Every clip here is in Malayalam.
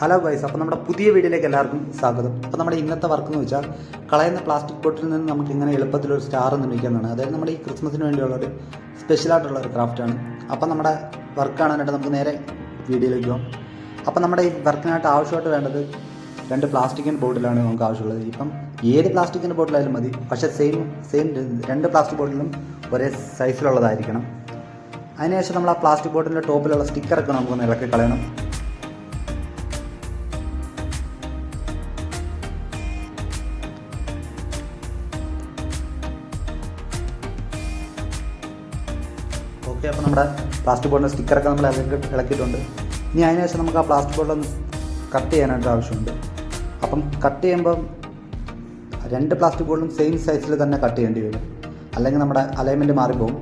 ഹലോ ഗൈസ് അപ്പോൾ നമ്മുടെ പുതിയ വീഡിയോയിലേക്ക് എല്ലാവർക്കും സ്വാഗതം. അപ്പോൾ നമ്മുടെ ഇന്നത്തെ വർക്ക് എന്ന് വെച്ചാൽ കളയുന്ന പ്ലാസ്റ്റിക് ബോട്ടിൽ നിന്ന് നമുക്ക് ഇങ്ങനെ എളുപ്പത്തിൽ ഒരു സ്റ്റാർ നിർമ്മിക്കുന്നതാണ് അതായത് നമ്മുടെ ഈ ക്രിസ്മസിന് വേണ്ടിയുള്ള ഒരു സ്പെഷ്യലായിട്ടുള്ള ഒരു ക്രാഫ്റ്റാണ് അപ്പോൾ നമ്മുടെ വർക്ക് കാണാനായിട്ട് നമുക്ക് നേരെ വീഡിയോയിലേക്ക് പോകാം അപ്പോൾ നമ്മുടെ ഈ വർക്കിനായിട്ട് ആവശ്യമായിട്ട് വേണ്ടത് രണ്ട് പ്ലാസ്റ്റിക്കിന്റെ ബോട്ടിലാണ് നമുക്ക് ആവശ്യമുള്ളത്. ഇപ്പം ഏത് പ്ലാസ്റ്റിക്കിന്റെ ബോട്ടിലായാലും മതി. പക്ഷേ സെയിം സെയിം രണ്ട് പ്ലാസ്റ്റിക് ബോട്ടിലും ഒരേ സൈസിലുള്ളതായിരിക്കണം അതിനുശേഷം നമ്മൾ ആ പ്ലാസ്റ്റിക് ബോട്ടിലിന്റെ ടോപ്പിലുള്ള സ്റ്റിക്കറൊക്കെ നമുക്കൊന്ന് ഇളക്കി കളയണം. ഓക്കെ അപ്പോൾ നമ്മുടെ പ്ലാസ്റ്റിക് ബോർഡിന്റെ സ്റ്റിക്കറൊക്കെ നമ്മൾ ഇളക്കി ഇളക്കിയിട്ടുണ്ട്. ഇനി അതിനുശേഷം നമുക്ക് ആ പ്ലാസ്റ്റിക് ബോർഡൊന്ന് കട്ട് ചെയ്യാനായിട്ട് ആവശ്യമുണ്ട്. അപ്പം കട്ട് ചെയ്യുമ്പം രണ്ട് പ്ലാസ്റ്റിക് ബോർഡും സെയിം സൈസിൽ തന്നെ കട്ട് ചെയ്യേണ്ടി വരും. അല്ലെങ്കിൽ നമ്മുടെ അലൈൻമെന്റ് മാറിപ്പോകും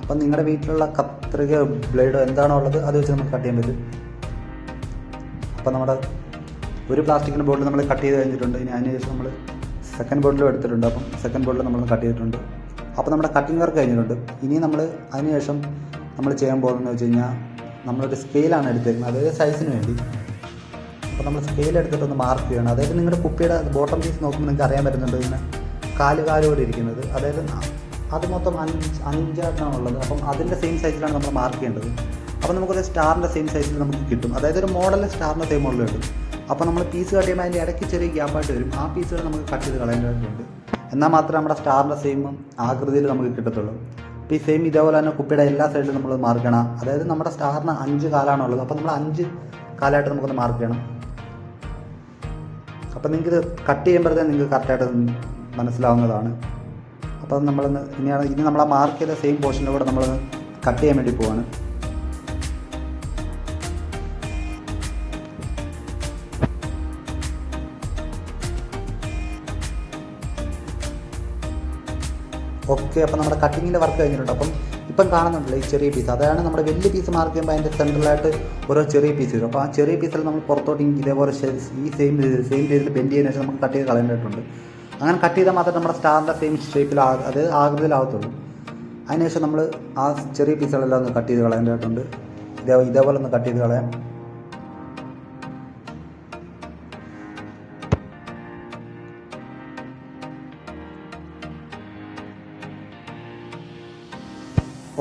അപ്പം നിങ്ങളുടെ വീട്ടിലുള്ള കത്രികയോ ബ്ലേഡോ എന്താണോ ഉള്ളത് അത് വെച്ച് നമുക്ക് കട്ട് ചെയ്യാൻ പറ്റും. അപ്പം നമ്മുടെ ഒരു പ്ലാസ്റ്റിക്കിന്റെ ബോർഡിൽ നമ്മൾ കട്ട് ചെയ്ത് കഴിഞ്ഞിട്ടുണ്ട്. ഇനി അതിനുശേഷം നമ്മൾ സെക്കൻഡ് ബോർഡിലും എടുത്തിട്ടുണ്ട്. അപ്പം സെക്കൻഡ് ബോർഡിൽ നമ്മൾ കട്ട് ചെയ്തിട്ടുണ്ട്. അപ്പോൾ നമ്മുടെ കട്ടിംഗ് വർക്ക് കഴിഞ്ഞിട്ടുണ്ട്. ഇനി നമ്മൾ അതിനുശേഷം നമ്മൾ ചെയ്യാൻ പോകുന്നതെന്ന് വെച്ച് കഴിഞ്ഞാൽ നമ്മളൊരു സ്കെയിലാണ് എടുത്തിരുന്നത് അതായത് സൈസിന് വേണ്ടി. അപ്പോൾ നമ്മൾ സ്കെയിൽ എടുത്തിട്ടൊന്ന് മാർക്ക് ചെയ്യണം. അതായത് നിങ്ങളുടെ കുപ്പിയുടെ ബോട്ടം പീസ് നോക്കുമ്പോൾ നിങ്ങൾക്ക് അറിയാൻ പറ്റുന്നുണ്ട് ഇങ്ങനെ കാൽ കാലോടെ ഇരിക്കുന്നത്. അതായത് അത് മൊത്തം അഞ്ച് അഞ്ചായിട്ടാണ് ഉള്ളത്. അപ്പം അതിന്റെ സെയിം സൈസിലാണ് നമ്മൾ മാർക്ക് ചെയ്യേണ്ടത്. അപ്പോൾ നമുക്കൊരു സ്റ്റാറിന്റെ സെയിം സൈസിൽ നമുക്ക് കിട്ടും. അതായത് ഒരു മോഡൽ സ്റ്റാറിന്റെ സെയിം മോഡൽ കിട്ടും. അപ്പോൾ നമ്മൾ പീസ് കട്ട് ചെയ്യുമ്പോൾ അതിന്റെ ഇടയ്ക്ക് ചെറിയ ഗ്യാപ്പായിട്ട് വരും. ആ പീസുകൾ നമുക്ക് കട്ട് ചെയ്ത് കളയേണ്ടതായിട്ടുണ്ട്. എന്നാൽ മാത്രമേ നമ്മുടെ സ്റ്റാറിന്റെ സെയിം ആകൃതിയിൽ നമുക്ക് കിട്ടത്തുള്ളൂ. അപ്പോൾ ഈ സെയിം ഇതേപോലെ തന്നെ കുപ്പിയുടെ എല്ലാ സൈഡിലും നമ്മൾ മാർക്ക് ചെയ്യണം. അതായത് നമ്മുടെ സ്റ്റാറിന് അഞ്ച് കാലാണുള്ളത് അപ്പോൾ നമ്മൾ അഞ്ച് കാലമായിട്ട് നമുക്കൊന്ന് മാർക്ക് ചെയ്യണം. അപ്പോൾ നിങ്ങൾക്ക് ഇത് കട്ട് ചെയ്യുമ്പോഴത്തേക്കും നിങ്ങൾക്ക് കറക്റ്റായിട്ട് മനസ്സിലാവുന്നതാണ്. അപ്പോൾ നമ്മളൊന്ന് ഇനിയാണ് ഇനി നമ്മൾ മാർക്ക് ചെയ്ത സെയിം പോർഷനിലൂടെ നമ്മൾ കട്ട് ചെയ്യാൻ വേണ്ടി പോവാണ്. ഓക്കെ അപ്പം നമ്മുടെ കട്ടിങ്ങിന്റെ വർക്ക് കഴിഞ്ഞിട്ടുണ്ട്. അപ്പം ഇപ്പം കാണുന്നുണ്ടല്ലോ ഈ ചെറിയ പീസ് അതാണ് നമ്മുടെ വലിയ പീസ് മാർക്ക് ചെയ്യുമ്പോൾ അതിന്റെ സെൻട്രലായിട്ട് ഓരോ ചെറിയ പീസ് വരും. അപ്പോൾ ആ ചെറിയ പീസിൽ നമ്മൾ പുറത്തോട്ട് ഇതേപോലെ ഈ സെയിം സെയിം രീതിയിൽ ബെൻഡ് ചെയ്യുന്ന ശേഷം നമുക്ക് കട്ട് ചെയ്ത് കളയേണ്ടതായിട്ടുണ്ട്. അങ്ങനെ കട്ട് ചെയ്താൽ മാത്രമേ നമ്മുടെ സ്റ്റാറിന്റെ സെയിം ഷേപ്പിൽ അതായത് ആകൃതിയിലാവത്തുള്ളൂ. അതിനുശേഷം നമ്മൾ ആ ചെറിയ പീസുകളെല്ലാം ഒന്ന് കട്ട് ചെയ്ത് കളയേണ്ടതായിട്ടുണ്ട്. ഇതേ ഇതേപോലെ ഒന്ന് കട്ട് ചെയ്ത് കളയാം.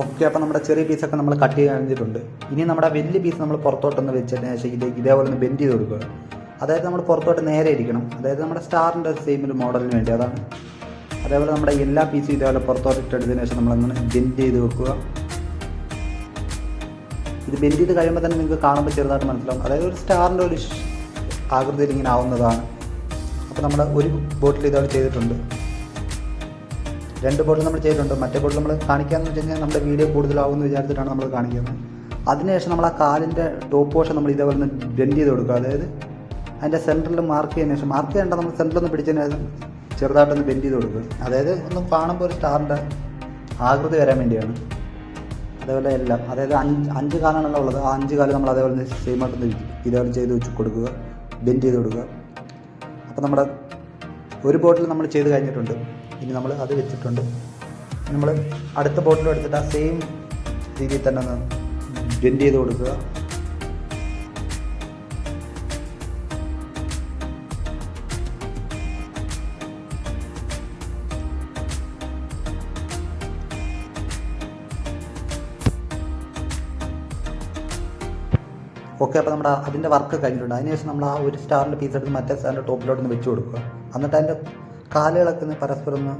ഓക്കെ അപ്പോൾ നമ്മുടെ ചെറിയ പീസൊക്കെ നമ്മൾ കട്ട് ചെയ്ത് കഴിഞ്ഞിട്ടുണ്ട് ഇനി നമ്മുടെ വലിയ പീസ് നമ്മൾ പുറത്തോട്ടൊന്ന് വെച്ചതിന് ശേഷം ഇത് ഇതേപോലെ ഒന്ന് ബെൻഡ് ചെയ്ത് കൊടുക്കുക. അതായത് നമ്മൾ പുറത്തോട്ട് നേരെ ഇരിക്കണം. അതായത് നമ്മുടെ സ്റ്റാറിന്റെ സെയിം ഒരു മോഡലിന് വേണ്ടി അതാണ്. അതേപോലെ നമ്മുടെ എല്ലാ പീസും ഇതേപോലെ പുറത്തോട്ട് ഇട്ടെടുത്തതിന് ശേഷം നമ്മളങ്ങനെ ബെൻഡ് ചെയ്ത് വെക്കുക. ഇത് ബെൻഡ് ചെയ്ത് കഴിയുമ്പോൾ തന്നെ നിങ്ങൾക്ക് കാണുമ്പോൾ ചെറുതായിട്ട് മനസ്സിലാവും. അതായത് ഒരു സ്റ്റാറിന്റെ ഒരു ആകൃതിയിൽ ഇങ്ങനെ ആവുന്നതാണ്. അപ്പോൾ നമ്മൾ ഒരു ബോട്ടിൽ ഇതേപോലെ ചെയ്തിട്ടുണ്ട്. രണ്ട് ബോട്ടിൽ നമ്മൾ ചെയ്തിട്ടുണ്ട്. മറ്റേ ബോട്ടിൽ നമ്മൾ കാണിക്കാമെന്ന് വെച്ച് കഴിഞ്ഞാൽ നമ്മുടെ വീഡിയോ കൂടുതലാവുമെന്ന് വിചാരിച്ചിട്ടാണ് നമ്മൾ കാണിക്കുന്നത്. അതിനുശേഷം നമ്മൾ ആ കാലിന്റെ ടോപ്പ് പോർഷൻ നമ്മൾ ഇതേപോലെ ഒന്ന് ബെൻഡ് ചെയ്ത് കൊടുക്കുക. അതായത് അതിന്റെ സെന്ററിൽ മാർക്ക് ചെയ്യുന്ന ശേഷം മാർക്ക് ചെയ്യേണ്ട നമ്മൾ സെന്ററിൽ ഒന്ന് പിടിച്ചതിന് ശേഷം ചെറുതായിട്ടൊന്ന് ബെൻഡ് ചെയ്ത് കൊടുക്കുക. അതായത് ഒന്ന് കാണുമ്പോൾ ഒരു സ്റ്റാറിന്റെ ആകൃതി വരാൻ വേണ്ടിയാണ്. അതേപോലെ എല്ലാം. അതായത് അഞ്ച് അഞ്ച് കാലാണല്ലോ ഉള്ളത്. ആ അഞ്ച് കാലം നമ്മൾ അതേപോലെ സെയിം ആയിട്ട് ഇതേപോലെ ചെയ്ത് വെച്ച് കൊടുക്കുക. ബെൻഡ് ചെയ്ത് കൊടുക്കുക. അപ്പോൾ നമ്മുടെ ഒരു ബോട്ടിൽ നമ്മൾ ചെയ്ത് കഴിഞ്ഞിട്ടുണ്ട്. ഇനി നമ്മൾ അത് വെച്ചിട്ടുണ്ട്. നമ്മൾ അടുത്ത ബോട്ടിലും എടുത്തിട്ട് ആ സെയിം രീതിയിൽ തന്നെ ഒന്ന് ബെൻഡ് ചെയ്ത് കൊടുക്കുക. ഓക്കെ അപ്പോൾ നമ്മുടെ അതിന്റെ വർക്ക് കഴിഞ്ഞിട്ടുണ്ട്. അതിനുശേഷം നമ്മൾ ആ ഒരു സ്റ്റാറിന്റെ പീസ് എടുത്ത് മറ്റേ സ്റ്റാറിന്റെ ടോപ്പിലോട്ട് വെച്ച് കൊടുക്കുക. എന്നിട്ട് അതിന്റെ കാലുകളൊക്കെ പരസ്പരം ഒന്ന്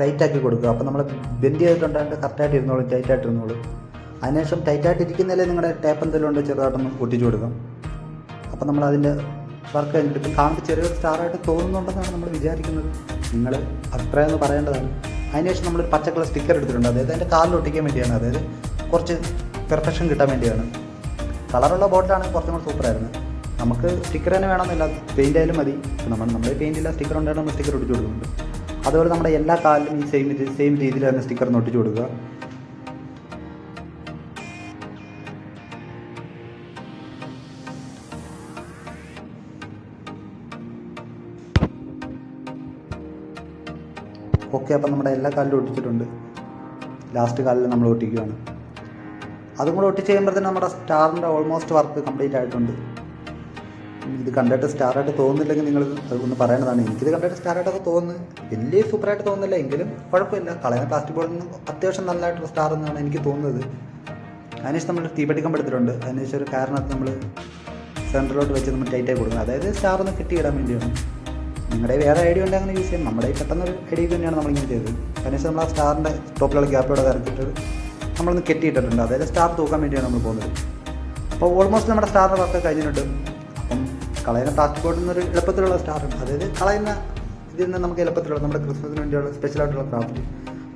ടൈറ്റാക്കി കൊടുക്കുക. അപ്പോൾ നമ്മൾ ബെൻഡ് ചെയ്തിട്ടുണ്ട് അതിന്റെ കറക്റ്റായിട്ട് ഇരുന്നോളൂ ടൈറ്റായിട്ട് ഇരുന്നോളും. അതിനുശേഷം ടൈറ്റായിട്ട് ഇരിക്കുന്നതിൽ നിങ്ങളുടെ ടേപ്പ് എന്തെങ്കിലും ഉണ്ട് ചെറുതായിട്ടൊന്ന് ഒട്ടിച്ചു കൊടുക്കാം. അപ്പോൾ നമ്മൾ അതിന്റെ വർക്ക് കഴിഞ്ഞിട്ട് ഇപ്പം കാണുമ്പോൾ ചെറിയൊരു സ്റ്റാറായിട്ട് തോന്നുന്നുണ്ടെന്നാണ് നമ്മൾ വിചാരിക്കുന്നത്. നിങ്ങൾ അഭിപ്രായം എന്ന് പറയേണ്ടതാണ്. അതിനുശേഷം നമ്മളൊരു കളർ സ്റ്റിക്കർ എടുത്തിട്ടുണ്ട്. അതായത് അതിന്റെ കാലിൽ ഒട്ടിക്കാൻ വേണ്ടിയാണ്. അതായത് കുറച്ച് പെർഫെക്ഷൻ കിട്ടാൻ വേണ്ടിയാണ്. കളറുള്ള ബോട്ടിലാണെങ്കിൽ കുറച്ചും കൂടി സൂപ്പറായിരുന്നു നമുക്ക് സ്റ്റിക്കർ തന്നെ വേണമെന്നില്ല. പെയിന്റ് ആയാലും മതി. നമ്മൾ നമ്മുടെ പെയിന്റ് ഇല്ല സ്റ്റിക്കർ ഉണ്ടായാലും നമ്മൾ സ്റ്റിക്കർ ഒട്ടിച്ച് കൊടുക്കുന്നുണ്ട്. അതുപോലെ നമ്മുടെ എല്ലാ കാലിലും ഈ സെയിം സെയിം രീതിയിൽ തന്നെ സ്റ്റിക്കർ ഒട്ടിച്ചു കൊടുക്കുക. ഓക്കെ അപ്പം നമ്മുടെ എല്ലാ കാലിലും ഒട്ടിച്ചിട്ടുണ്ട്. ലാസ്റ്റ് കാലിൽ നമ്മൾ ഒട്ടിക്കുകയാണ്. അതും കൂടെ ഒട്ടിച്ച് കഴിയുമ്പോഴത്തേനും നമ്മുടെ സ്റ്റാറിന്റെ ഓൾമോസ്റ്റ് വർക്ക് കംപ്ലീറ്റ് ആയിട്ടുണ്ട്. ഇത് കണ്ടിട്ട് സ്റ്റാറായിട്ട് തോന്നുന്നില്ലെങ്കിൽ നിങ്ങൾ ഒന്ന് പറയേണ്ടതാണ്. എനിക്കിത് കണ്ടിട്ട് സ്റ്റാറായിട്ടൊക്കെ തോന്നുന്നു. വലിയ സൂപ്പറായിട്ട് തോന്നുന്നില്ല. എങ്കിലും കുഴപ്പമില്ല. കളയുന്ന പ്ലാസ്റ്റിക് ബോർഡിൽ നിന്ന് അത്യാവശ്യം നല്ലതായിട്ടൊരു സ്റ്റാർ എന്നാണ് എനിക്ക് തോന്നുന്നത്. അതിനുശേഷം നമ്മൾ തീപ്പെട്ടിക്കമ്പ് എടുത്തിട്ടുണ്ട്. അതിനുശേഷം ഒരു കാരണത്ത് നമ്മൾ സെന്ററിലോട്ട് വെച്ച് നമ്മൾ ടൈറ്റായി കൊടുക്കുന്നത് അതായത് സ്റ്റാർ ഒന്ന് കെട്ടിയിടാൻ വേണ്ടിയാണ്. നിങ്ങളുടെ വേറെ ഐഡിയ ഉണ്ടെങ്കിൽ അങ്ങനെ യൂസ് ചെയ്യാം. നമ്മുടെ പെട്ടെന്ന് ഒരു ഐഡിയ തന്നെയാണ് നമ്മളിങ്ങനെ ചെയ്തത്. അതിനുശേഷം നമ്മൾ ആ സ്റ്റാറിന്റെ ടോപ്പിലുള്ള ഗ്യാപ്പിലൂടെ ഇറക്കിയിട്ട് നമ്മളൊന്ന് കെട്ടിയിട്ടിട്ടുണ്ട്. അതായത് സ്റ്റാർ തൂക്കാൻ വേണ്ടിയാണ് നമ്മൾ പോകുന്നത്. അപ്പോൾ ഓൾമോസ്റ്റ് നമ്മുടെ സ്റ്റാറിന്റെ വർക്ക് കഴിഞ്ഞിട്ടുണ്ട്. കളയുന്ന പ്ലാസ്റ്റിക് ബോർഡിൽ നിന്നൊരു എളുപ്പത്തിലുള്ള സ്റ്റാർ ഉണ്ട്. അതായത് കളയുന്ന ഇതിൽ നിന്ന് നമുക്ക് എളുപ്പത്തിലുള്ള നമ്മുടെ ക്രിസ്മസിന് വേണ്ടിയുള്ള സ്പെഷ്യൽ ആയിട്ടുള്ള ക്രാഫ്റ്റ്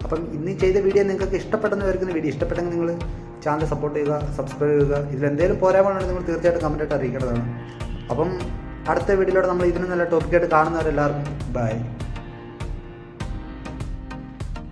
അപ്പം ഇന്ന് ചെയ്ത വീഡിയോ നിങ്ങൾക്ക് ഇഷ്ടപ്പെട്ടെന്ന് വരുന്ന വീഡിയോ ഇഷ്ടപ്പെട്ടെങ്കിൽ നിങ്ങൾ ചാനൽ സപ്പോർട്ട് ചെയ്യുക സബ്സ്ക്രൈബ് ചെയ്യുക. ഇതിൽ എന്തെങ്കിലും പോരായ്മകളുണ്ടെങ്കിൽ നിങ്ങൾ തീർച്ചയായിട്ടും കമന്റായിട്ട് അറിയിക്കേണ്ടതാണ്. അപ്പം അടുത്ത വീഡിയോയിലൂടെ നമ്മൾ ഇതിനും നല്ല ടോപ്പിക്കായിട്ട് കാണുന്നവരെല്ലാവർക്കും ബൈ